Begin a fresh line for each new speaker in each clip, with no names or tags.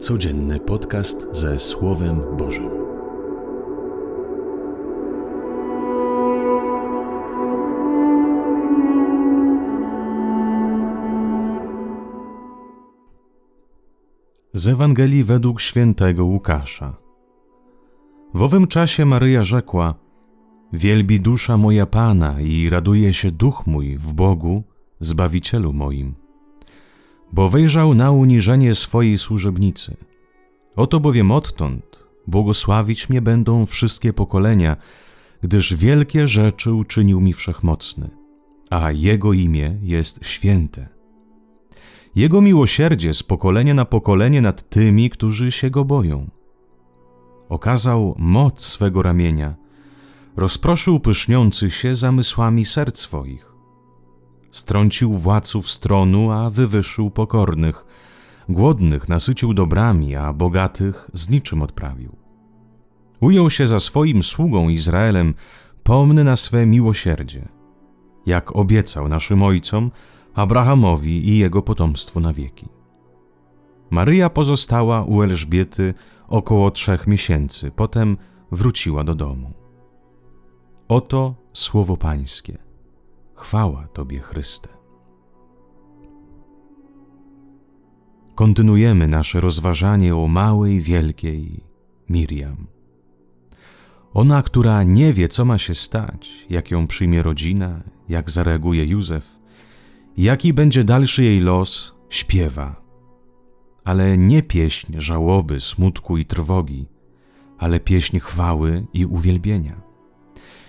Codzienny podcast ze Słowem Bożym. Z Ewangelii według świętego Łukasza. W owym czasie Maryja rzekła: Wielbi dusza moja Pana i raduje się duch mój w Bogu, Zbawicielu moim bo wejrzał na uniżenie swojej służebnicy. Oto bowiem odtąd błogosławić mnie będą wszystkie pokolenia, gdyż wielkie rzeczy uczynił mi wszechmocny, a Jego imię jest święte. Jego miłosierdzie z pokolenia na pokolenie nad tymi, którzy się Go boją. Okazał moc swego ramienia, rozproszył pyszniących się zamysłami serc swoich Strącił władców stronu, a wywyższył pokornych. Głodnych nasycił dobrami, a bogatych z niczym odprawił. Ujął się za swoim sługą Izraelem, pomny na swe miłosierdzie, jak obiecał naszym ojcom, Abrahamowi i jego potomstwu na wieki. Maryja pozostała u Elżbiety około trzech miesięcy, potem wróciła do domu. Oto słowo Pańskie. Chwała Tobie, Chryste. Kontynuujemy nasze rozważanie o małej, wielkiej Miriam. Ona, która nie wie, co ma się stać, jak ją przyjmie rodzina, jak zareaguje Józef, jaki będzie dalszy jej los, śpiewa. Ale nie pieśń żałoby, smutku i trwogi, ale pieśń chwały i uwielbienia.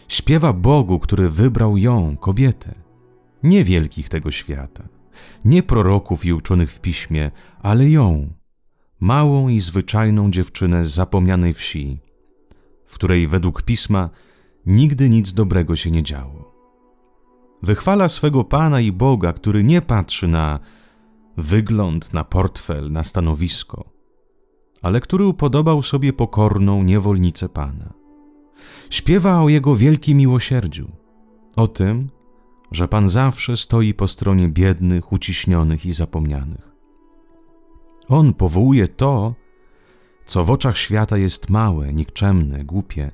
Śpiewa Bogu, który wybrał ją, kobietę, nie wielkich tego świata, nie proroków i uczonych w piśmie, ale ją, małą i zwyczajną dziewczynę z zapomnianej wsi, w której według pisma nigdy nic dobrego się nie działo. Wychwala swego Pana i Boga, który nie patrzy na wygląd, na portfel, na stanowisko, ale który upodobał sobie pokorną niewolnicę Pana. Śpiewa o Jego wielkim miłosierdziu, o tym, że Pan zawsze stoi po stronie biednych, uciśnionych i zapomnianych. On powołuje to, co w oczach świata jest małe, nikczemne, głupie,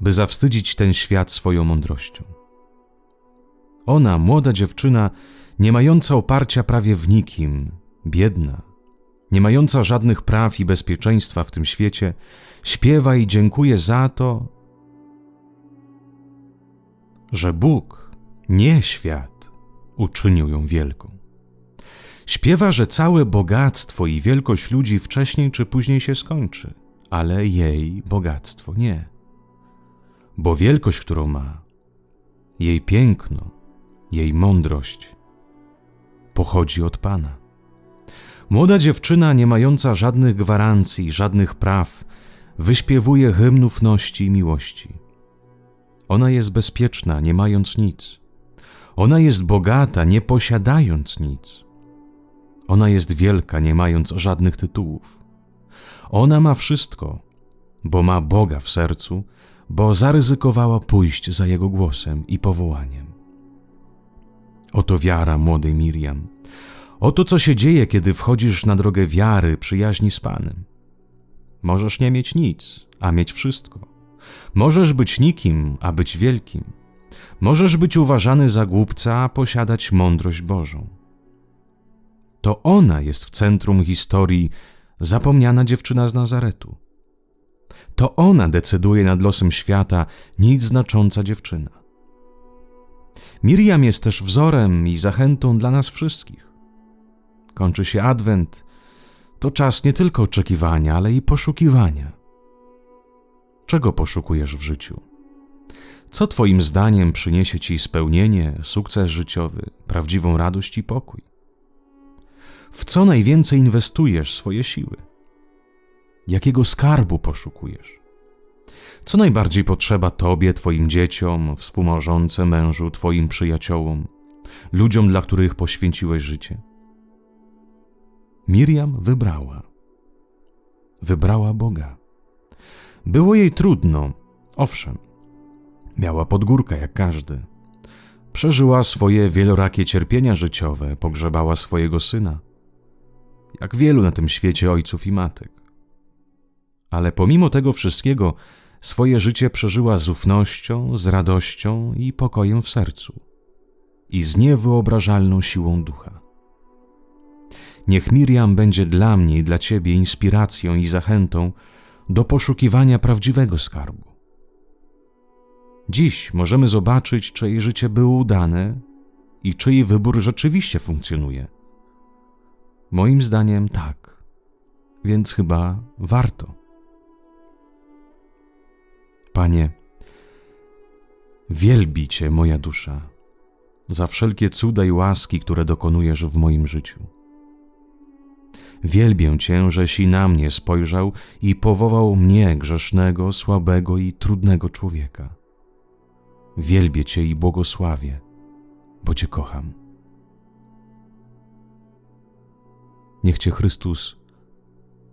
by zawstydzić ten świat swoją mądrością. Ona, młoda dziewczyna, nie mająca oparcia prawie w nikim, biedna, nie mająca żadnych praw i bezpieczeństwa w tym świecie, śpiewa i dziękuje za to, że Bóg, nie świat, uczynił ją wielką. Śpiewa, że całe bogactwo i wielkość ludzi wcześniej czy później się skończy, ale jej bogactwo nie. Bo wielkość, którą ma, jej piękno, jej mądrość pochodzi od Pana. Młoda dziewczyna, nie mająca żadnych gwarancji, żadnych praw, wyśpiewuje hymn ufności i miłości. Ona jest bezpieczna, nie mając nic. Ona jest bogata, nie posiadając nic. Ona jest wielka, nie mając żadnych tytułów. Ona ma wszystko, bo ma Boga w sercu, bo zaryzykowała pójść za Jego głosem i powołaniem. Oto wiara młodej Miriam. Oto co się dzieje, kiedy wchodzisz na drogę wiary, przyjaźni z Panem. Możesz nie mieć nic, a mieć wszystko. Możesz być nikim, a być wielkim. Możesz być uważany za głupca, a posiadać mądrość Bożą. To ona jest w centrum historii zapomniana dziewczyna z Nazaretu. To ona decyduje nad losem świata, nic znacząca dziewczyna. Miriam jest też wzorem i zachętą dla nas wszystkich. Kończy się Adwent. To czas nie tylko oczekiwania, ale i poszukiwania. Czego poszukujesz w życiu? Co Twoim zdaniem przyniesie Ci spełnienie, sukces życiowy, prawdziwą radość i pokój? W co najwięcej inwestujesz swoje siły? Jakiego skarbu poszukujesz? Co najbardziej potrzeba Tobie, Twoim dzieciom, współmałżonce, mężu, Twoim przyjaciołom, ludziom, dla których poświęciłeś życie? Miriam wybrała. Wybrała Boga. Było jej trudno, owszem. Miała podgórkę jak każdy. Przeżyła swoje wielorakie cierpienia życiowe, pogrzebała swojego syna. jak wielu na tym świecie ojców i matek. Ale pomimo tego wszystkiego, swoje życie przeżyła z ufnością, z radością i pokojem w sercu i z niewyobrażalną siłą ducha. Niech Miriam będzie dla mnie i dla Ciebie inspiracją i zachętą do poszukiwania prawdziwego skarbu. Dziś możemy zobaczyć, czy jej życie było udane i czy jej wybór rzeczywiście funkcjonuje. Moim zdaniem tak, więc chyba warto. Panie, wielbi Cię moja dusza za wszelkie cuda i łaski, które dokonujesz w moim życiu. Wielbię Cię, żeś i na mnie spojrzał i powołał mnie, grzesznego, słabego i trudnego człowieka. Wielbię Cię i błogosławię, bo Cię kocham. Niech Cię Chrystus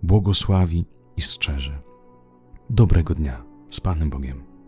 błogosławi i strzeże. Dobrego dnia z Panem Bogiem.